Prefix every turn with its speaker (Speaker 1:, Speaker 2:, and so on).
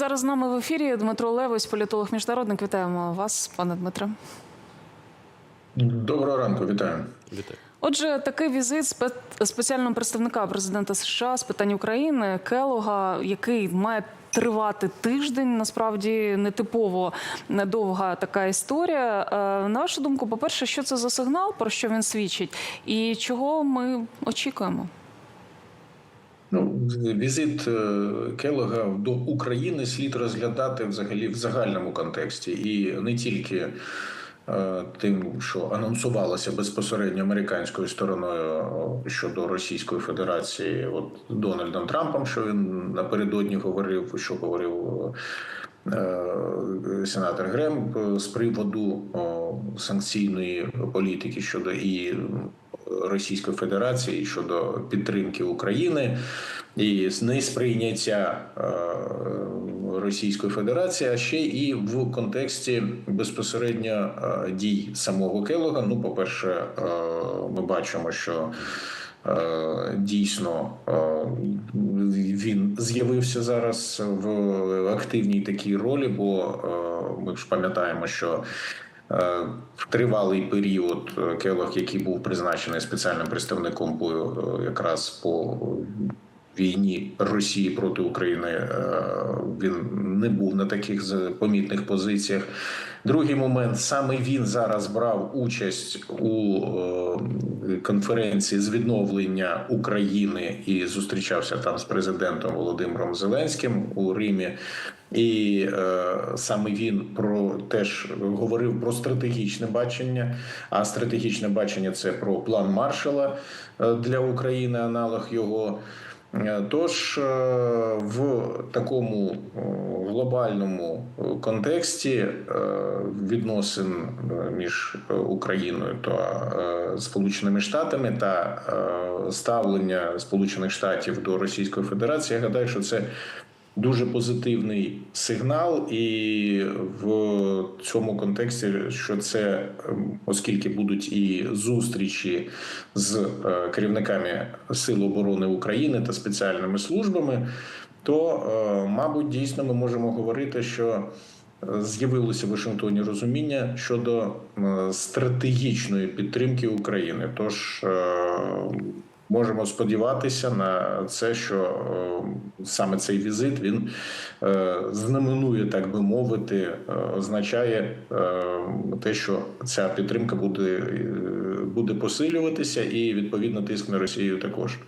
Speaker 1: зараз з нами в ефірі Дмитро Левось, політолог міжнародник. Вітаємо вас, пане Дмитре.
Speaker 2: Доброго ранку, вітаю.
Speaker 3: Вітаю.
Speaker 1: Отже, такий візит спе- спеціального представника президента США з питань України Келога, який має тривати тиждень. Насправді нетипово недовга така історія. Е, На вашу думку, по-перше, що це за сигнал, про що він свідчить, і чого ми очікуємо?
Speaker 2: Ну, візит е, Келога до України слід розглядати взагалі в загальному контексті, і не тільки е, тим, що анонсувалося безпосередньо американською стороною щодо Російської Федерації, от Дональдом Трампом, що він напередодні говорив, що говорив. е, Сенатор Грем е, з приводу санкційної політики щодо і Російської Федерації щодо підтримки України і несприйняття е, Російської Федерації, а ще і в контексті безпосередньо е, дій самого Келога. Ну, по перше, е, ми бачимо, що Дійсно, він з'явився зараз в активній такій ролі, бо ми ж пам'ятаємо, що тривалий період е, Келох, який був призначений спеціальним представником по е, якраз по війні Росії проти України, е, він не був на таких помітних позиціях. Другий момент саме він зараз брав участь у е, конференції з відновлення України і зустрічався там з президентом Володимиром Зеленським у Римі. І е, саме він про теж говорив про стратегічне бачення. А стратегічне бачення це про план Маршала е, для України, аналог його. Е, Тож е, в такому е, глобальному контексті відносин між Україною та Сполученими Штатами та ставлення Сполучених Штатів до Російської Федерації, я гадаю, що це дуже позитивний сигнал, і в цьому контексті, що це, ем, оскільки будуть і зустрічі з е, керівниками Сил оборони України та спеціальними службами, то, е, мабуть, дійсно ми можемо говорити, що е, з'явилося в Вашингтоні розуміння щодо стратегічної підтримки України. Тож можемо сподіватися на це, що е, саме цей візит він е, знаменує, так би мовити, е, означає те, що ця підтримка буде, буде посилюватися, і відповідно тиск на Росію також.